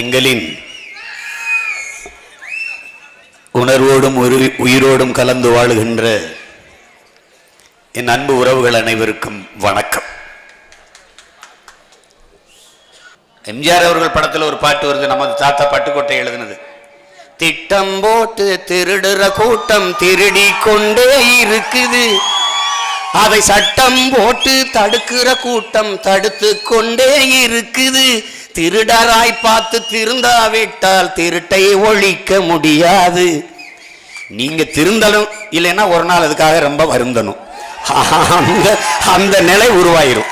எங்களின் உணர்வோடும் உயிரோடும் கலந்து வாழுகின்ற என் அன்பு உறவுகள் அனைவருக்கும் வணக்கம். எம்ஜிஆர் அவர்கள் படத்துல ஒரு பாட்டு வருது நமது தாத்தா பட்டுக்கோட்டை எழுதினது. திட்டம் போட்டு திருடுற கூட்டம் திருடி கொண்டே இருக்குது. அதை சட்டம் போட்டு தடுக்கிற கூட்டம் தடுத்து கொண்டே இருக்குது. திருடராய் பார்த்து திருந்தாவிட்டால் திருட்டை ஒழிக்க முடியாது. நீங்க திருந்தலும் இல்லைன்னா ஒரு நாள் அதுக்காக ரொம்ப வருந்தணும். அந்த அந்த நிலை உருவாயிரும்.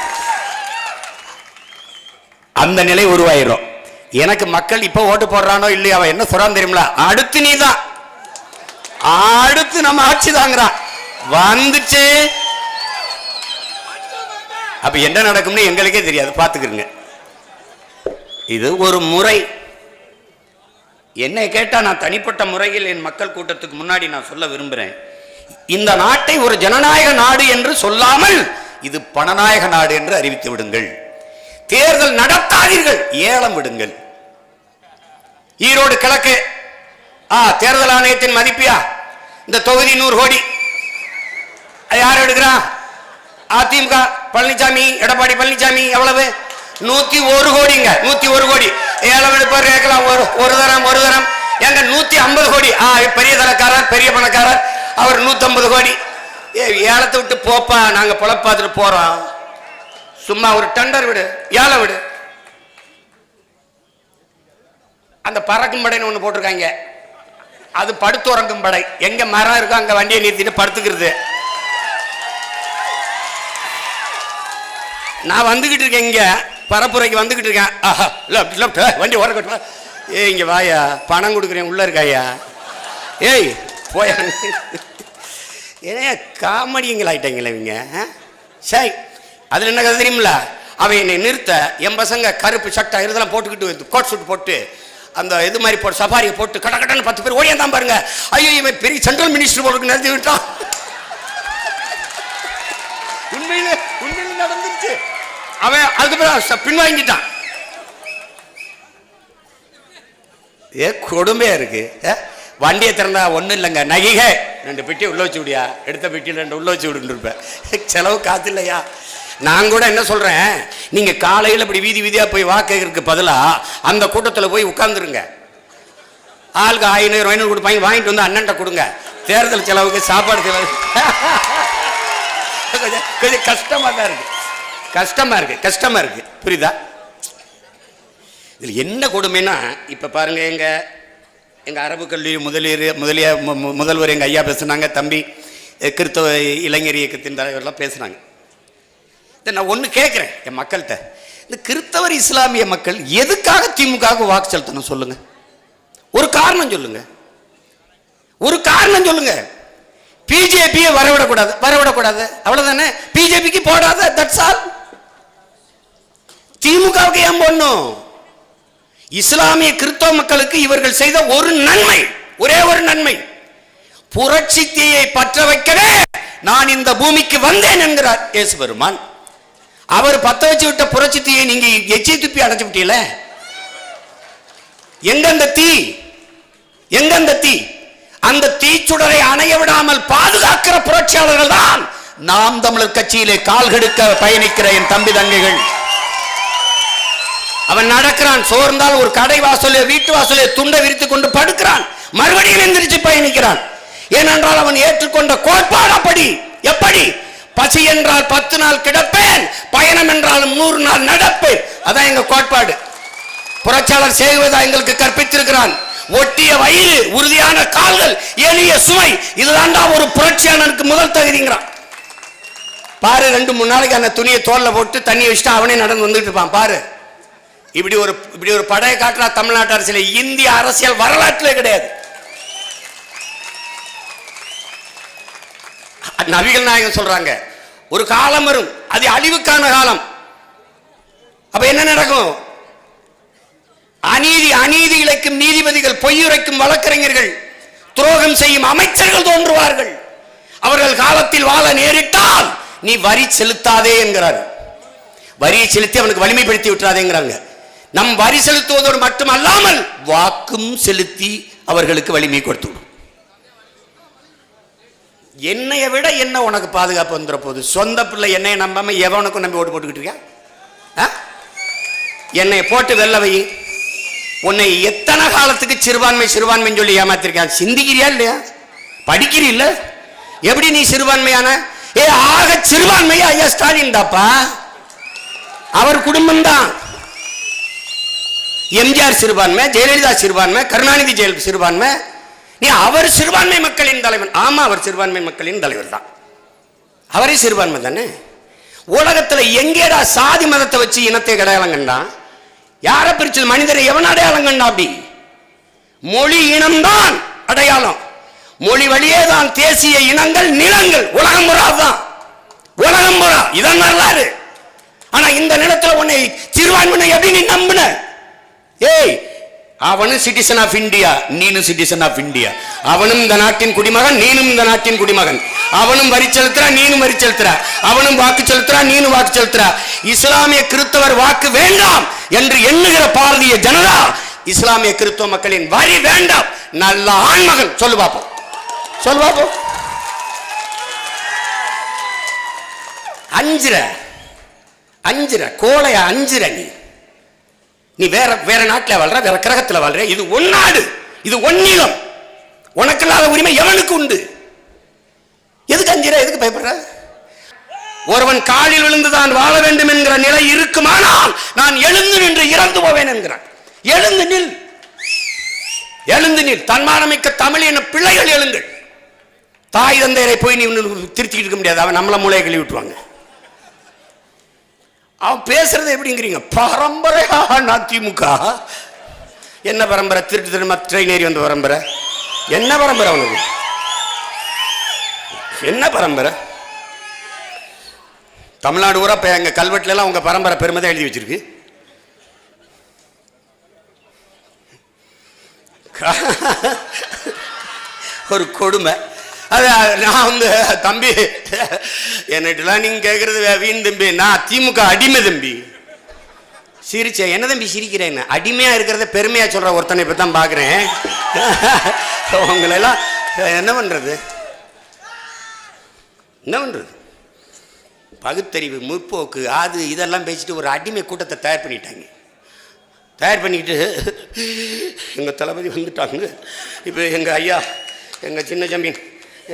அந்த நிலை உருவாயிரும். எனக்கு மக்கள் இப்ப ஓட்டு போடுறானோ இல்லையா அவன் என்ன சொல்றான் தெரியுங்களா அடுத்து நீதான். அடுத்து நம்ம ஆட்சி தாங்கிறான் வந்துச்சு. அப்ப என்ன நடக்கும்னு எங்களுக்கே தெரியாது. பாத்துக்கிறங்க இது ஒரு முறை. என்னை கேட்டால் நான் தனிப்பட்ட முறையில் என் மக்கள் கூட்டத்துக்கு முன்னாடி நான் சொல்ல விரும்புகிறேன் இந்த நாட்டை ஒரு ஜனநாயக நாடு என்று சொல்லாமல் இது பணநாயக நாடு என்று அறிவித்து விடுங்கள். தேர்தல் நடத்தாதீர்கள் ஏலம் விடுங்கள். ஈரோடு கிழக்கு. ஆ தேர்தல் ஆணையத்தின் மதிப்பியா? இந்த தொகுதி நூறு கோடி. அது யார் எடுக்கிறான் அதிமுக பழனிசாமி எடப்பாடி பழனிசாமி எவ்வளவு? நூத்தி ஒரு கோடிங்க நூத்தி ஒரு கோடி. ஏழம் எடுப்பார் கேட்கலாம் ஒரு ஒரு தரம் ஒரு தரம். எங்க நூத்தி ஐம்பது கோடி. ஆ பெரிய தரக்காரர் பெரிய பணக்காரர். அவர் நூத்தம்பது கோடி. ஏ ஏலத்தை விட்டு போப்பா நாங்க பொழப்பாத்துட்டு போறோம். சும்மா ஒரு டெண்டர் விடு ஏழை விடு. அந்த பறக்கும் படைன்னு ஒண்ணு போட்டிருக்காங்க. அது படுத்துறங்கும் படை. எங்க மரம் இருக்கோ அங்க வண்டியை நிறுத்திட்டு படுத்துக்கிறது. நான் வந்துகிட்டு இருக்கேன் இங்க. பரப்புரைக்கு வந்துக்கிட்டு இருக்கேன். ஆஹா லெஃப்ட் லெஃப்ட் வண்டி ஓரக்கட்டு ஏய் இங்கே வாயா பணம் கொடுக்குறேன் உள்ளே இருக்காயா? ஏய் போயா. ஏன் காமெடிங்களாயிட்டாங்களே இவங்க ஆ? சரி அதில் என்ன கதை தெரியுமில்ல? அவன் என்னை நிறுத்த என் பசங்க கருப்பு சட்டை இதெல்லாம் போட்டுக்கிட்டு கோட் சூட் போட்டு அந்த இது மாதிரி போட்டு சஃபாரியை போட்டு கட கடன்னு பத்து பேர் ஓடியாந்தான் பாருங்க. ஐயோ இவன் பெரிய சென்ட்ரல் மினிஸ்டர் போட்டு நிறுத்தி விட்டான். உண்மையிலே அவன் அதுக்கப்புறம் பின்வாங்கிட்டான். ஏ கொடுமையா இருக்கு. ஏ, வண்டியை திறந்தா ஒன்றும் இல்லைங்க. நகிக. ரெண்டு பெட்டி உள்ள வச்சு விடியா. எடுத்த பெட்டியில் ரெண்டு உள்ள வச்சு விடுன்னு இருப்பேன். செலவு காத்து இல்லையா? நான் கூட என்ன சொல்கிறேன் நீங்கள் காலையில் இப்படி வீதி வீதியாக போய் வாக்குறதுக்கு பதிலாக அந்த கூட்டத்தில் போய் உட்காந்துருங்க ஆளுக்கு ஐநூறு ஐநூறு கொடுப்பாங்க. வாங்கிட்டு வந்து அண்ணன்ட்ட கொடுங்க. தேர்தல் செலவுக்கு சாப்பாடு செலவு கொஞ்சம் கொஞ்சம் கஷ்டமாக தான் இருக்குது கஷ்டமா இருக்கு கஷ்டமா இருக்கு. புரியுதா? இதில் என்ன கொடுமைன்னா இப்போ பாருங்க எங்க எங்க அரபு கல்வி முதலீர் முதலிய மு- முதல்வர் எங்க ஐயா பேசுனாங்க தம்பி கிறிஸ்தவ இளைஞர் இயக்கத்தின் தலைவர்லாம் பேசுனாங்க. இதை நான் ஒன்று கேட்குறேன் என் மக்கள்கிட்ட. இந்த கிறிஸ்தவர் இஸ்லாமிய மக்கள் எதுக்காக திமுகவுக்கு வாக்கு செலுத்தணும் சொல்லுங்க? ஒரு காரணம் சொல்லுங்க. ஒரு காரணம் சொல்லுங்க. பிஜேபியை வரவிடக்கூடாது வரவிடக்கூடாது. அவ்வளோதானே பிஜேபிக்கு போடாத தட்ஸ் ஆல் திமுகவுக்கு ஏன் போடணும்? இஸ்லாமிய கிறிஸ்தவ மக்களுக்கு இவர்கள் செய்த ஒரு நன்மை ஒரே ஒரு நன்மை. புரட்சி தீயை பற்ற வைக்கவே நான் இந்த பூமிக்கு வந்தேன் என்கிறார் இயேசு பெருமான் அவர் பத்த வச்சு விட்ட புரட்சி தீயை நீங்க எச்சி துப்பி அடைச்சு விட்டீல எங்க அந்த தீ? எங்க அந்த தீ அந்த தீச்சுடரை அணைய விடாமல் பாதுகாக்கிற புரட்சியாளர்கள் தான் நாம் தமிழர் கட்சியிலே கால்கெடுக்க பயணிக்கிற என் தம்பி தங்கைகள். அவன் நடக்கிறான். சோர்ந்தால் ஒரு கடை வாசலே வீட்டு வாசலே துண்டை விரித்து கொண்டு படுக்கிறான். மறுபடியும் எந்திரிச்சு பயணிக்கிறான். ஏனென்றால் அவன் ஏற்றுக்கொண்ட கோட்பாடு அப்படி. எப்படி? பசி என்றால் பத்து நாள் கிடப்பேன். பயணம் என்றாலும் நூறு நாள் நடப்பேன். அதான் எங்க கோட்பாடு. புரட்சியாளர் செய்வதா எங்களுக்கு கற்பித்திருக்கிறான். ஒட்டிய வயிறு உறுதியான கால்கள் எளிய சுவை இதுதான்டா ஒரு புரட்சியாளனுக்கு முதல் தகுதிங்கிறான். பாரு ரெண்டு மூணு நாளைக்கு அந்த துணியை தோல்ல போட்டு தண்ணி வச்சுட்டு அவனே நடந்து வந்துட்டு இருப்பான். பாரு. இப்படி ஒரு இப்படி ஒரு படையை காட்டுறா தமிழ்நாட்டு அரசியல். இந்திய அரசியல் வரலாற்றிலே கிடையாது. நபிகள் நாயகம் சொல்றாங்க ஒரு காலம் வரும் அது அழிவுக்கான காலம். அப்ப என்ன நடக்கும்? அநீதி அநீதி இழைக்கும் நீதிபதிகள் பொய்யுரைக்கும் வழக்கறிஞர்கள் துரோகம் செய்யும் அமைச்சர்கள் தோன்றுவார்கள். அவர்கள் காலத்தில் வாழ நேரிட்டால் நீ வரி செலுத்தாதே என்கிறார் வரியை செலுத்தி அவனுக்கு வலிமைப்படுத்தி விட்டுறாதேங்கிறாங்க. நம் வரி செலுத்துவதோடு மட்டுமல்லாமல் வாக்கும் செலுத்தி அவர்களுக்கு வலிமை கொடுத்து என்னைய விட என்ன உனக்கு பாதுகாப்பு வந்துட போகுது? சொந்த பிள்ளை என்னைய நம்பாம எவனுக்கும் நம்பி ஓட்டு போட்டுக்கிட்டு இருக்கியா? ஆ? என்னை போட்டு வெல்ல வை. உன்னை எத்தனை காலத்துக்கு சிறுபான்மை சிறுபான்மைன்னு சொல்லி ஏமாத்திருக்கான் சிந்திக்கிறியா இல்லையா? படிக்கிறீல்ல? எப்படி நீ சிறுபான்மையான? ஏ ஆக சிறுபான்மையா ஐயா ஸ்டாலின் தாப்பா? அவர் குடும்பம் தான் எம்ஜிஆர் சிறுபான்மை ஜெயலலிதா சிறுபான்மை கருணாநிதி ஜெயல் சிறுபான்மை. நீ அவர் சிறுபான்மை மக்களின் தலைவன். ஆமாம் அவர் சிறுபான்மை மக்களின் தலைவர் தான். அவரே சிறுபான்மை தானே? உலகத்தில் எங்கேடா சாதி மதத்தை வச்சு இனத்தை அடையாளம் கண்டான் யாரை பிரிச்சது? மனிதரை எவன் அடையாளம் கண்டா அப்படி? மொழி இனம்தான் அடையாளம். மொழி வழியே தான் தேசிய இனங்கள் நிலங்கள். உலகம் புறா தான். உலகம் புறா இதன் வரலாறு. ஆனா இந்த நிலத்துல உன்னை சிறுபான்மை எப்படி நீ நம்பின? ஏய் அவனும் சிட்டிசன் ஆஃப் இந்தியா நீனும் சிட்டிசன் ஆஃப் இந்தியா அவனும் இந்த நாட்டின் குடிமகன் நீனும் இந்த நாட்டின் குடிமகன். அவனும் வரி செலுத்துறா நீனும் வரி செலுத்துறா. அவனும் வாக்கு செலுத்துறா நீனும் வாக்கு செலுத்துறா. இஸ்லாமிய கிறிஸ்தவர் வாக்கு வேண்டாம் என்று எண்ணுகிற பாரதிய ஜனதா இஸ்லாமிய கிறிஸ்தவ மக்களின் வரி வேண்டாம். நல்ல ஆண்மகன். சொல்லு பாப்போம். சொல்லு பாப்போம். அஞ்சுற அஞ்சுற கோழைய அஞ்சுற நீ. நீ வேற வேற நாட்டில் வாழ்ற வேற கிரகத்தில் வாழ்ற இது ஒன்னாடு இது ஒன்னிலம் உனக்கு இல்லாத உரிமை எவனுக்கு உண்டு? எதுக்கு அஞ்சிர எதுக்கு பயப்படுற? ஒருவன் காலில் விழுந்து தான் வாழ வேண்டும் என்கிற நிலை இருக்குமானால் நான் எழுந்து நின்று இறந்து போவேன் என்கிறான். எழுந்து நில். எழுந்து நில். தன்மானமிக்க தமிழ் என பிள்ளைகள் எழுங்கள் தாய் தந்தையரை போய் நீ திருத்திக்கிட்டு இருக்க முடியாது. அவன் நம்மள மூளையை கழுவி விட்டுருவாங்க. அவன் பேசுறது எப்படிங்கிறீங்க? பரம்பரையா நான் திமுக என்ன பரம்பரை? திருட்டு திரும்ப ட்ரெயின் ஏறி வந்த பரம்பரை? என்ன பரம்பரை அவனுக்கு? என்ன பரம்பரை? தமிழ்நாடு ஊரா இப்போ எங்கள் கல்வெட்டுல எல்லாம் உங்க பரம்பரை பெருமை தான் எழுதி வச்சிருக்கு. ஒரு கொடுமை. அது நான் வந்து தம்பி என்னட்டுலாம் நீங்க கேட்கறது வீண் தம்பி. நான் திமுக அடிமை தம்பி. சிரிச்சேன் என்ன தம்பி சிரிக்கிறேன் அடிமையா இருக்கிறத பெருமையா சொல்ற ஒருத்தனை இப்ப தான் பாக்குறேன். உங்களெல்லாம் என்ன பண்றது? என்ன பண்றது? பகுத்தறிவு முற்போக்கு அது இதெல்லாம் பேசிட்டு ஒரு அடிமை கூட்டத்தை தயார் பண்ணிட்டாங்க. தயார் பண்ணிக்கிட்டு எங்கள் தளபதி வந்துட்டாங்க. இப்போ எங்கள் ஐயா எங்கள் சின்ன ஜமீன்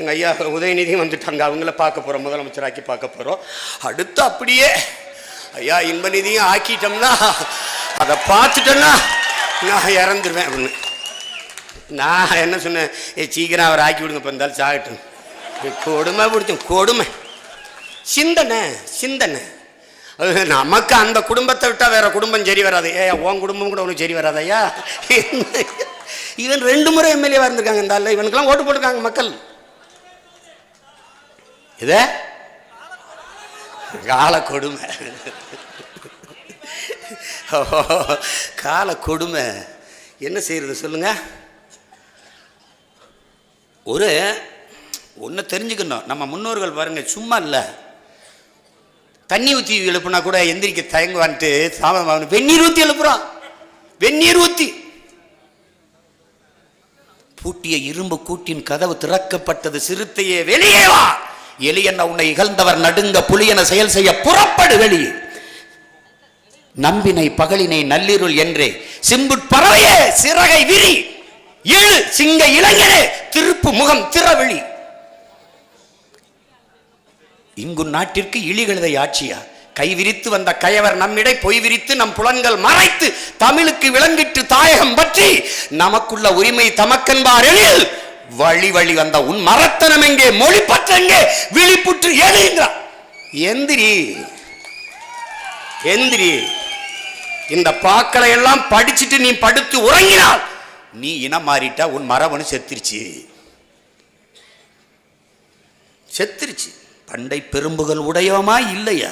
எங்கள் ஐயா உதயநிதியும் வந்துட்டாங்க. அவங்கள பார்க்க போகிறோம் முதலமைச்சராக்கி பார்க்க போகிறோம் அடுத்து அப்படியே ஐயா இன்பநிதியும் ஆக்கிட்டோம்னா அதை பார்த்துட்டேன்னா நான் இறந்துருவேன் அப்படின்னு. நான் என்ன சொன்னேன்? ஏ சீக்கிரம் அவர் ஆக்கி விடுங்க இப்போ இருந்தாலும் சாகட்டும். கொடுமை பிடிச்சும் கொடுமை. சிந்தனை சிந்தனை. அது நமக்கு அந்த குடும்பத்தை விட்டால் வேற குடும்பம் சரி வராது. ஏ உன் குடும்பம் கூட உனக்கு சரி வராதையா இவன் ரெண்டு முறை எம்எல்ஏவாக இருந்திருக்காங்க இந்த இவனுக்கெல்லாம் ஓட்டு போட்டிருக்காங்க மக்கள். இதே? கால கொடுமை. கால கொடுமை. என்ன செய்யறது சொல்லுங்க. ஒரு ஒன்று தெரிஞ்சுக்கணும். நம்ம முன்னோர்கள் பாருங்க சும்மா இல்லை. தண்ணி ஊற்றி எழுப்புனா கூட எந்திரிக்க தயங்குவான்ட்டு சாமம் வெந்நீர் ஊற்றி எழுப்புறான். வெந்நீர் ஊற்றி பூட்டிய இரும்பு கூட்டின் கதவு திறக்கப்பட்டது சிறுத்தையே வெளியே வா! எலியன உன்னை இகழ்ந்தவர் நடுங்க புலியன செயல் செய்ய புறப்படு வெளியே. நம்பினை பகலினை நள்ளிருள் என்றே. சிம்புட் பறவையே சிறகை விரி. எழு சிங்க இளைஞனே திருப்பு முகம் திறவிழி. இங்கு நாட்டிற்கு இழிகழுதை ஆட்சியா? கை விரித்து வந்த கயவர் நம்மிடை பொய் விரித்து நம் புலன்கள் மறைத்து தமிழுக்கு விளங்கிட்டு தாயகம் பற்றி நமக்குள்ள உரிமை தமக்கென்பார் எழில். வழி வழி வந்த உன் மரத்தனம் எங்கே? மொழி பற்றெங்கே விழிப்புற்று எழுகிறான் எந்திரி. எந்திரி. இந்த பாக்களை எல்லாம் படிச்சுட்டு நீ படுத்து உறங்கினால் நீ இனம் மாறிட்டா உன் மரபணு செத்துருச்சு. செத்துருச்சு. பண்டை பெரும்புகள் உடையோமா இல்லையா?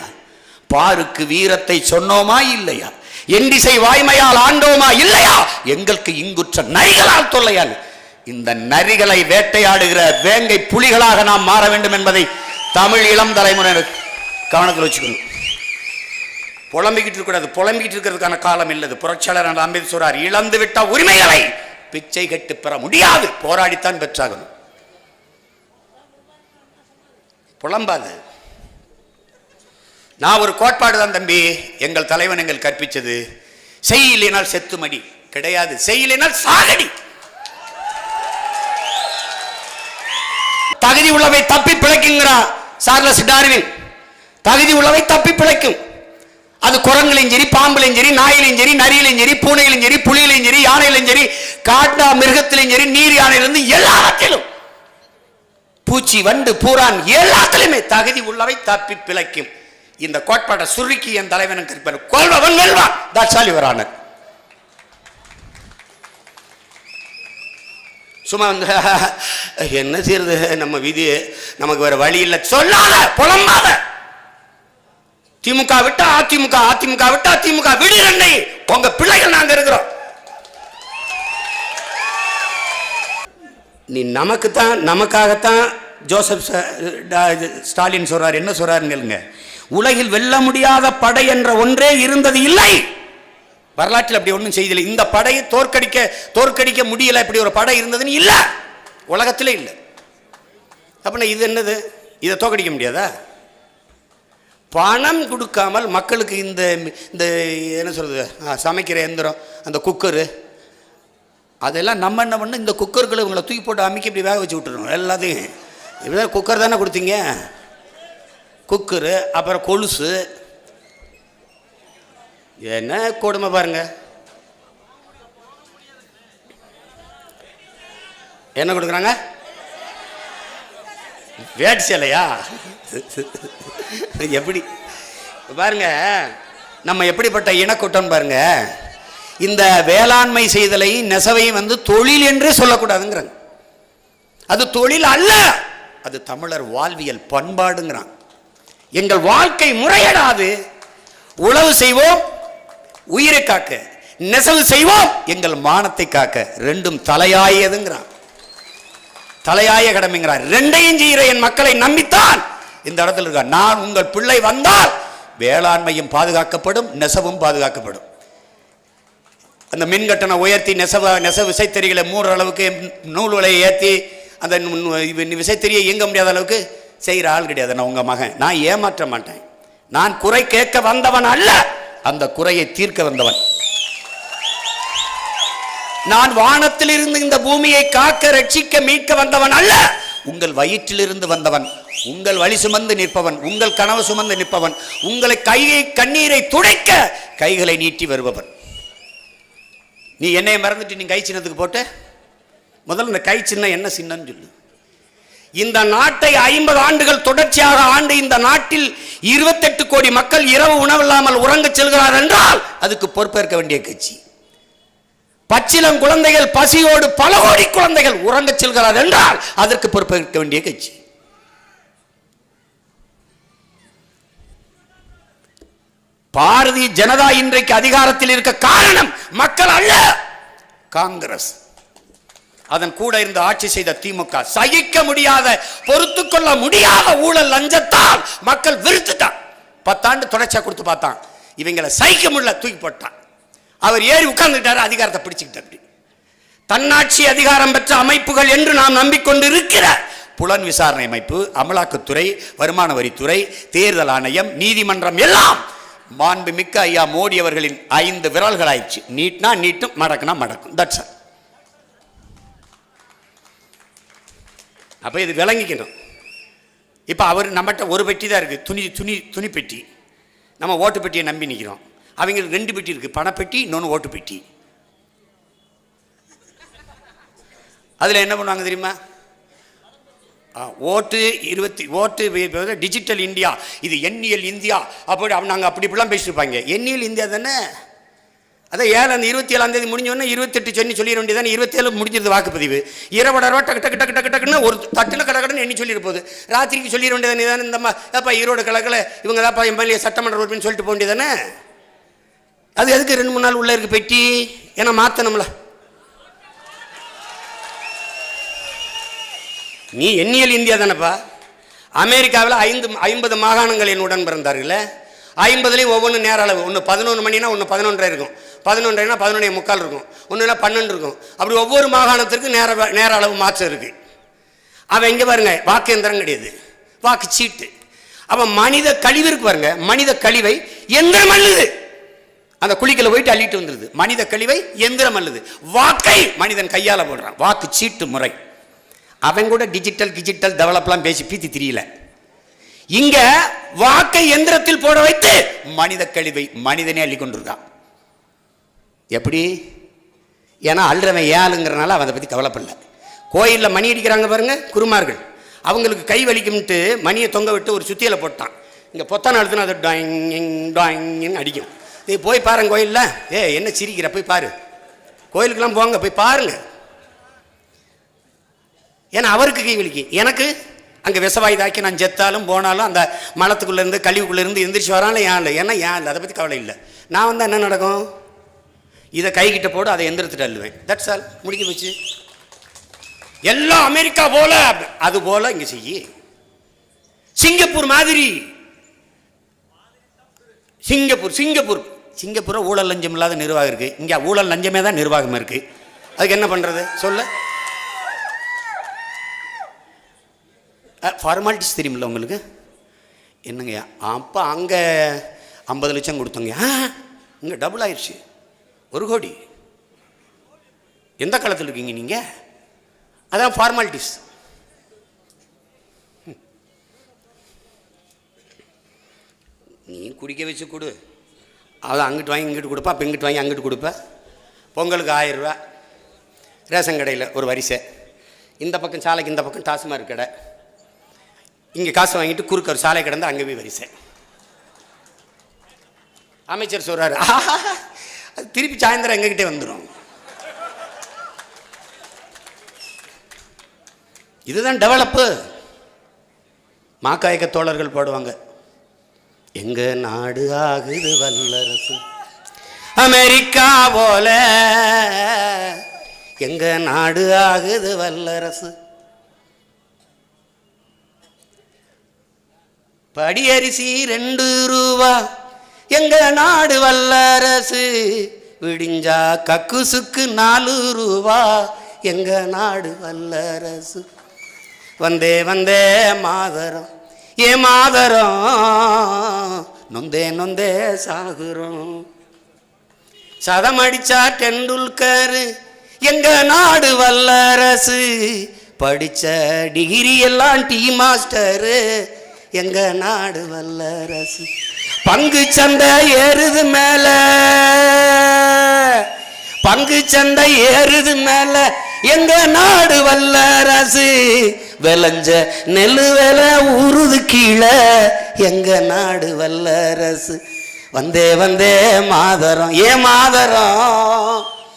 பாருக்கு வீரத்தை சொன்னோமா இல்லையா? எண்டிசை வாய்மையால் ஆண்டோமா இல்லையா? எங்களுக்கு இங்குற்ற நரிகளால் தொல்லையால் இந்த நரிகளை வேட்டையாடுகிற வேங்கை புலிகளாக நாம் மாற வேண்டும் என்பதை தமிழ் இளம் தலைமுறையினர் கவனத்தில் வச்சுக்கணும். புலம்பிக்கிட்டு இருக்கக்கூடாது. புலம்பிக்கிட்டு இருக்கிறதுக்கான காலம் இல்லது. புரட்சியாளர் அம்பேத் சொல்றார் இழந்து விட்ட உரிமைகளை பிச்சை கட்டு பெற முடியாது. போராடித்தான் பெற்றாகணும். புலம்பாது. நான் ஒரு கோட்பாடு தான் தம்பி. எங்கள் தலைவன் எங்கள் கற்பித்தது. செய்யலினால் செத்துமடி கிடையாது. செய்யலினால் சாகடி. தகுதி உள்ளவை தப்பி பிழைக்குங்கிறான் சார்லஸ் டார்வின் தகுதி உள்ளவை தப்பி பிழைக்கும். அது குரங்குலையும் சரி பாம்புலையும் சரி நாயிலையும் சரி நரியிலையும் சரி பூனையிலும் சரி புலியிலையும் சரி யானையிலையும் சரி காட்டா மிருகத்திலையும் சரி நீர் யானையிலிருந்து எல்லாத்திலும் பூச்சி வண்டு பூரான் எல்லாத்திலுமே தகுதி உள்ளவை தப்பி பிழைக்கும். இந்த கோட்பாட்டை சுருக்கி என் தலைவனுக்கு இருப்பார் கொள்வன் வெல்வான். தட்ஸ் வரானர் சும்மா வந்து என்ன செய்யறது? நம்ம விதி நமக்கு வேற வழி இல்லை. சொல்லாத புலம்பாத. திமுக விட்டா அதிமுக அதிமுக விட்டா திமுக. விடுறண்ணை உங்க பிள்ளைகள் நாங்க இருக்கிறோம். நீ நமக்கு தான் நமக்காகத்தான் ஜோசப் டா- இது ஸ்டாலின் சொல்றார். என்ன சொல்றாருங்க உலகில் வெல்ல முடியாத படை என்ற ஒன்றே இருந்தது இல்லை. வரலாற்றில் அப்படி ஒன்றும் செய்தில்லை இந்த படையை தோற்கடிக்க தோற்கடிக்க முடியலை இப்படி ஒரு படை இருந்ததுன்னு இல்லை. உலகத்தில் இல்லை. அப்படின்னா இது என்னது? இதை தோற்கடிக்க முடியாதா? பணம் கொடுக்காமல் மக்களுக்கு இந்த இந்த என்ன சொல்கிறது சமைக்கிற எந்திரம் அந்த குக்கரு அதெல்லாம் நம்ம என்ன பண்ண இந்த குக்கர்களை உங்களை தூக்கி போட்டு அமுக்கி இப்படி வேக வச்சு விட்டுருணும் எல்லாத்தையும். இப்படி குக்கர் தானே கொடுத்தீங்க? குக்கரு அப்புறம் கொலுசு என்ன கொடுமை பாருங்க. என்ன கொடுக்குறாங்க? வேட்டு சேலையா எப்படி? பாருங்க நம்ம எப்படிப்பட்ட இனக்கூட்டம் பாருங்க. இந்த வேளாண்மை செய்தலை நெசவை வந்து தொழில் என்றே சொல்லக்கூடாதுங்கிறாங்க. அது தொழில் அல்ல அது தமிழர் வாழ்வியல் பண்பாடுங்கிறான் எங்கள் வாழ்க்கை முறையிடாது. உழவு செய்வோம் உயிரை காக்க நெசவு செய்வோம் எங்கள் மானத்தை காக்க. ரெண்டும் தலையாயதுங்கிறான். தலையாய கடமைங்கிறார் ரெண்டையும் செய்கிற என் மக்களை நம்பித்தான். இந்த இடத்துல இருக்க நான் உங்கள் பிள்ளை வந்தால் வேளாண்மையும் பாதுகாக்கப்படும் நெசவும் பாதுகாக்கப்படும். அந்த மின்கட்டணம் உயர்த்தி நெசவ நெசவு விசைத்தறிகளை மூடுற அளவுக்கு நூல் விலையை ஏற்றி அந்த விசைத்தறியை இயங்க முடியாத அளவுக்கு செய்கிற ஆள் கிடையாது. நான் உங்கள் மகன். நான் ஏமாற்ற மாட்டேன். நான் குறை கேட்க வந்தவன் அல்ல. அந்த குறையை தீர்க்க வந்தவன். நான் வானத்திலிருந்து இந்த பூமியை காக்க ரட்சிக்க மீட்க வந்தவன் அல்ல. உங்கள் வயிற்றிலிருந்து வந்தவன் உங்கள் வழி சுமந்து நிற்பவன் உங்கள் கனவு சுமந்து நிற்பவன் உங்களை கையை கண்ணீரை துடைக்க கைகளை நீட்டி வருபவன். நீ என்னைய மறந்துட்டு நீ கை சின்னத்துக்கு போட்ட? முதல்ல இந்த கை சின்னம் என்ன சின்னம்னு சொல்லு. இந்த நாட்டை ஐம்பது ஆண்டுகள் தொடர்ச்சியாக ஆண்டு இந்த நாட்டில் இருபத்தெட்டு கோடி மக்கள் இரவு உணவில்லாமல் உறங்கச் செல்கிறார் என்றால் அதுக்கு பொறுப்பேற்க வேண்டிய கட்சி. பச்சிலம் குழந்தைகள் பசியோடு பல கோடி குழந்தைகள் உறங்க செல்கிறார் என்றால் அதற்கு பொறுப்பேற்க வேண்டிய கட்சி. பாரதிய ஜனதா இன்றைக்கு அதிகாரத்தில் இருக்க காரணம் மக்கள் அல்ல காங்கிரஸ். அதன் கூட இருந்து ஆட்சி செய்த திமுக சகிக்க முடியாத பொறுத்து கொள்ள முடியாத ஊழல் லஞ்சத்தால் மக்கள் விருத்துட்டான் பத்தாண்டு தொடர்ச்சியா கொடுத்து பார்த்தான். இவங்களை சகிக்க முடியல தூக்கி போட்டான். அவர் ஏறி உட்கார்ந்துட்டாரு அதிகாரத்தை பிடிச்சுக்கிட்டார் தன்னாட்சி அதிகாரம் பெற்ற அமைப்புகள் என்று நாம் நம்பிக்கொண்டு இருக்கிற புலன் விசாரணை அமைப்பு அமலாக்கத்துறை வருமான வரித்துறை தேர்தல் ஆணையம் நீதிமன்றம் எல்லாம் மாண்புமிக்க ஐயா மோடி அவர்களின் ஐந்து விரல்கள் ஆயிடுச்சு நீட்னா நீட்டும் மடக்குனா மடக்கும். தட்ஸ் அப்போ இது விளங்கிக்கணும் இப்போ அவர் நம்மகிட்ட ஒரு பெட்டி தான் இருக்குது துணி துணி துணி பெட்டி. நம்ம ஓட்டு பெட்டியை நம்பி நிற்கிறோம் அவங்களுக்கு ரெண்டு பெட்டி இருக்குது பணப்பெட்டி இன்னொன்று ஓட்டு பெட்டி. அதில் என்ன பண்ணுவாங்க தெரியுமா? ஓட்டு இருபத்தி ஓட்டு டிஜிட்டல் இந்தியா இது எண்ணியல் இந்தியா. அப்படி நாங்கள் அப்படி இப்படிலாம் பேசியிருப்பாங்க. எண்ணியல் இந்தியா தானே? அதான் ஏழு அந்த இருபத்தி ஏழாம் தேதி முடிஞ்சோடனே இருபத்தெட்டு சென்னி சொல்லிட வேண்டியதானே இருபத்தேழு முடிஞ்சிருது வாக்குப்பதிவு. இருபது ரூபா டக்கு டக்கு டக்கு டக்கு டக்குன்னு ஒரு தட்டில் கடக்கடன்னு எண்ணி சொல்லியிருப்போது ராத்திரிக்கு சொல்லிட வேண்டியதானே தானே இந்தம்மா ஏப்பா ஈரோடு கலக்கில் இவங்க தான்ப்பா எம்எல்ஏ சட்டமன்ற உறுப்பின்னு சொல்லிட்டு போக வேண்டியதானே அது எதுக்கு ரெண்டு மூணு நாள் உள்ளே இருக்கு பெட்டி? ஏன்னா மாற்றணும்ல நீ எண்ணியல் இந்தியா தானேப்பா. அமெரிக்காவில் ஐந்து ஐம்பது மாகாணங்கள் என்னுடன் பிறந்தார்களே. ஐம்பதுலேயும் ஒவ்வொன்று நேர அளவு. ஒன்று பதினொன்று மணினா ஒன்று பதினொன்றரை இருக்கும். பதினொன்றரைனா பதினொன்றே முக்கால் இருக்கும். ஒன்றுனா பன்னெண்டு இருக்கும். அப்படி ஒவ்வொரு மாகாணத்திற்கும் நேர நேர அளவு மாற்றம் இருக்குது அவன் இங்கே பாருங்க வாக்கு எந்திரம் கிடையாது. வாக்கு சீட்டு. அவன் மனித கழிவு இருக்கு பாருங்க. மனித கழிவை எந்திரம் அல்லுது அந்த குழிக்கல போயிட்டு அள்ளிட்டு வந்துருது. மனித கழிவை எந்திரம் அல்லுது வாக்கை மனிதன் கையால் போடுறான். வாக்கு சீட்டு முறை. அவன் கூட டிஜிட்டல் டிஜிட்டல் டெவலப்லாம் பேசி பீத்தி தெரியல. இங்க வாக்கை எந்திரத்தில் போட வைத்து மனித கழிவை மனிதனே அள்ளி கொண்டிருக்கான். எப்படி? ஏன்னா அல்றவன் ஏழுங்கிறனால அவன் அதை பற்றி கவலைப்படல. கோயிலில் மணி அடிக்கிறாங்க பாருங்க குருமார்கள். அவங்களுக்கு கை வலிக்கும்ட்டு மணியை தொங்க விட்டு ஒரு சுத்தியில் போட்டான். இங்கே பொத்தான அழுத்தினா அது டாயிங் டாயிங்னு அடிக்கும். நீ போய் பாருங்க கோயிலில். ஏ என்ன சிரிக்கிற? போய் பாரு. கோயிலுக்கெல்லாம் போங்க போய் பாருங்க. ஏன்னா அவருக்கு கை வலிக்கு. எனக்கு அங்கே விஷவாயு தாக்கி நான் செத்தாலும் போனாலும் அந்த மலத்துக்குள்ளேருந்து கழிவுக்குள்ளேருந்து எந்திரிச்சு வராலும் ஏன் இல்லை? ஏன்னா ஏன் இல்லை? அதை பற்றி கவலை இல்லை. நான் வந்தால் என்ன நடக்கும்? இதை கைகிட்ட போடு அதை எந்திரத்துட்டு அள்ளுவேன். தட்ஸ் ஆல் முடிக்க போச்சு. எல்லாம் அமெரிக்கா போல. அது போல இங்கே செய்யி. சிங்கப்பூர் மாதிரி. Singapore Singapore. சிங்கப்பூரை ஊழல் லஞ்சம் இல்லாத நிர்வாகம் இருக்குது இங்கே ஊழல் லஞ்சமே தான் நிர்வாகம் இருக்குது அதுக்கு என்ன பண்ணுறது சொல்ல. ஃபார்மாலிட்டிஸ் தெரியுமில்ல உங்களுக்கு? என்னங்க அப்போ அங்கே ஐம்பது லட்சம் கொடுத்தோங்க. ஆ இங்கே டபுள் ஆயிடுச்சு ஒரு கோடி. எந்த காலத்தில் இருக்கீங்க நீங்கள் அதான் ஃபார்மாலிட்டிஸ் நீ குடிக்க வச்சு கொடு. அதை அங்கிட்டு வாங்கி இங்கிட்டு கொடுப்பா. அப்போ இங்கிட்டு வாங்கி அங்கிட்டு கொடுப்ப. பொங்கலுக்கு ஆயிரம் ரூபா. ரேஷன் கடையில் ஒரு வரிசை. இந்த பக்கம் சாலைக்கு இந்த பக்கம் டாஸ்மார்க் கடை. இங்கே காசு வாங்கிட்டு குறுக்க ஒரு சாலை கிடந்து அங்கே போய் வரிசை. அமைச்சர் சொல்கிறாரு அது திருப்பி சாயந்தரம் எங்ககிட்டே வந்துடும் இதுதான் டெவலப்பு மாக்காயக்க தோழர்கள் போடுவாங்க எங்க நாடு ஆகுது வல்லரசு அமெரிக்கா போல எங்க நாடு ஆகுது வல்லரசு. படியரிசி ரெண்டு ரூபா எங்க நாடு வல்லரசு விடிஞ்சா கக்குசுக்கு நாலு ரூபா எங்க நாடு வல்லரசு. வந்தே வந்தே மாதரம் ஏ மாதரம். நொந்தே நொந்தே சாகுறோம். சதம் அடிச்சா டெண்டுல்கர் எங்க நாடு வல்லரசு. படித்த டிகிரி எல்லாம் டீ மாஸ்டரு. எங்க நாடு வல்லரசு. பங்கு சந்தை ஏறுது மேல. பங்கு சந்தை ஏறுது மேல. எங்க நாடு வல்லரசு. விளைஞ்ச நெல்லு விலை ஊறுது கீழே. எங்க நாடு வல்லரசு. வந்தே வந்தே மாதரம் ஏ மாதரம்.